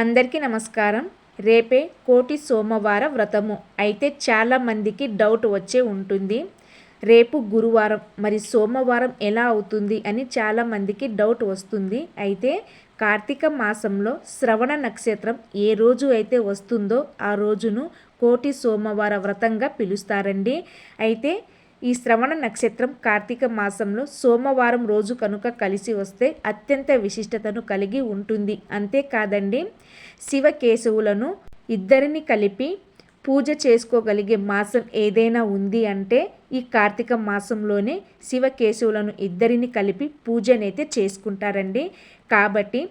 అందరికీ నమస్కారం. రేపే కోటి సోమవార వ్రతము. అయితే చాలామందికి డౌట్ వచ్చే ఉంటుంది. రేపు గురువారం మరి సోమవారం ఎలా అవుతుంది అని చాలామందికి డౌట్ వస్తుంది. అయితే కార్తీక మాసంలో శ్రవణ నక్షత్రం ఏ రోజు అయితే వస్తుందో ఆ రోజును కోటి సోమవార వ్రతంగా పిలుస్తారండి. అయితే ఈ శ్రవణ నక్షత్రం కార్తీక మాసంలో సోమవారం రోజు కనుక కలిసి వస్తే అత్యంత విశిష్టతను కలిగి ఉంటుంది. అంతేకాదండి శివకేశవులను ఇద్దరిని కలిపి పూజ చేసుకోగలిగే మాసం ఏదైనా ఉంది అంటే ఈ కార్తీక మాసంలోనే శివకేశవులను ఇద్దరిని కలిపి పూజనైతే చేసుకుంటారండి. కాబట్టి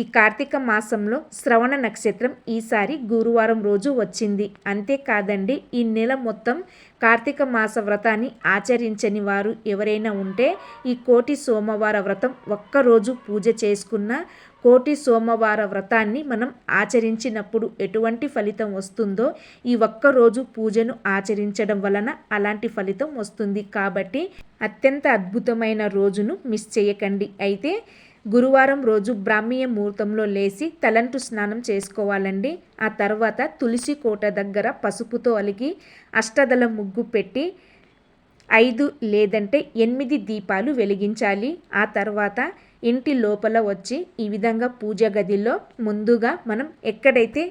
ఈ కార్తీక మాసంలో శ్రవణ నక్షత్రం ఈసారి గురువారం రోజు వచ్చింది. అంతేకాదండి ఈ నెల మొత్తం కార్తీక మాస వ్రతాన్ని ఆచరించని వారు ఎవరైనా ఉంటే ఈ కోటి సోమవార వ్రతం ఒక్కరోజు పూజ చేసుకున్న కోటి సోమవార వ్రతాన్ని మనం ఆచరించినప్పుడు ఎటువంటి ఫలితం వస్తుందో ఈ ఒక్కరోజు పూజను ఆచరించడం వలన అలాంటి ఫలితం వస్తుంది. కాబట్టి అత్యంత అద్భుతమైన రోజును మిస్ చేయకండి. అయితే గురువారం రోజు బ్రాహ్మీయ ముహూర్తంలో లేచి తలంటు స్నానం చేసుకోవాలండి. ఆ తర్వాత తులసి కోట దగ్గర పసుపుతో అలిగి అష్టదల ముగ్గు పెట్టి ఐదు లేదంటే ఎనిమిది దీపాలు వెలిగించాలి. ఆ తర్వాత ఇంటి లోపల వచ్చి ఈ విధంగా పూజ గదిలో ముందుగా మనం ఎక్కడైతే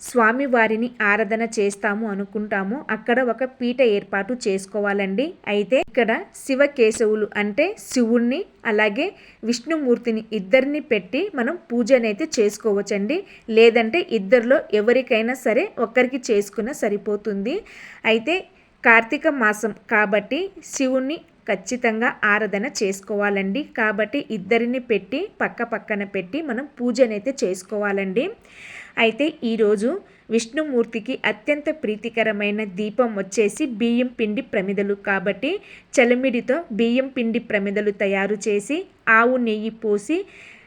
స్వామివారిని ఆరాధన చేస్తాము అనుకుంటాము. అక్కడ ఒక పీట ఏర్పాటు చేసుకోవాలండి. అయితే ఇక్కడ శివకేశవులు అంటే శివుణ్ణి అలాగే విష్ణుమూర్తిని ఇద్దరిని పెట్టి మనం పూజనైతే చేసుకోవచ్చండి. లేదంటే ఇద్దరిలో ఎవరికైనా సరే ఒక్కరికి చేసుకున్న సరిపోతుంది. అయితే కార్తీక మాసం కాబట్టి శివుణ్ణి ఖచ్చితంగా ఆరాధన చేసుకోవాలండి. కాబట్టి ఇద్దరిని పెట్టి పక్క పక్కన పెట్టి మనం పూజనైతే చేసుకోవాలండి. అయితే ఈరోజు విష్ణుమూర్తికి అత్యంత ప్రీతికరమైన దీపం వచ్చేసి బియ్యం పిండి ప్రమిదలు. కాబట్టి చలిమిడితో బియ్యం పిండి ప్రమిదలు తయారు చేసి ఆవు నెయ్యి పోసి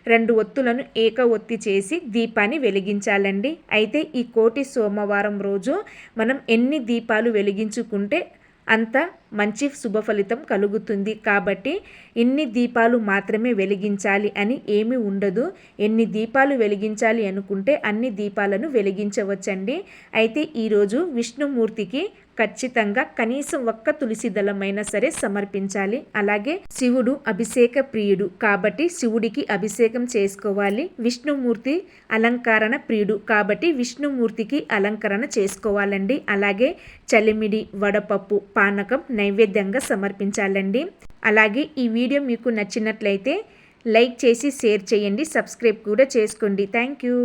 రెండు ఒత్తులను ఏక ఒత్తి చేసి దీపాన్ని వెలిగించాలండి. అయితే ఈ కోటి సోమవారం రోజు మనం ఎన్ని దీపాలు వెలిగించుకుంటే అంత మంచి శుభ ఫలితం కలుగుతుంది. కాబట్టి ఇన్ని దీపాలు మాత్రమే వెలిగించాలి అని ఏమీ ఉండదు. ఎన్ని దీపాలు వెలిగించాలి అనుకుంటే అన్ని దీపాలను వెలిగించవచ్చండి. అయితే ఈరోజు విష్ణుమూర్తికి ఖచ్చితంగా కనీసం ఒక్క తులసి దళమైనా సరే సమర్పించాలి. అలాగే శివుడు అభిషేక ప్రియుడు. కాబట్టి శివుడికి అభిషేకం చేసుకోవాలి. విష్ణుమూర్తి అలంకరణ ప్రియుడు. కాబట్టి విష్ణుమూర్తికి అలంకరణ చేసుకోవాలండి. అలాగే చలిమిడి వడపప్పు పానకం నైవేద్యంగా సమర్పించాలండి. అలాగే ఈ వీడియో మీకు నచ్చినట్లయితే లైక్ చేసి షేర్ చేయండి. సబ్స్క్రైబ్ కూడా చేసుకోండి. Thank you.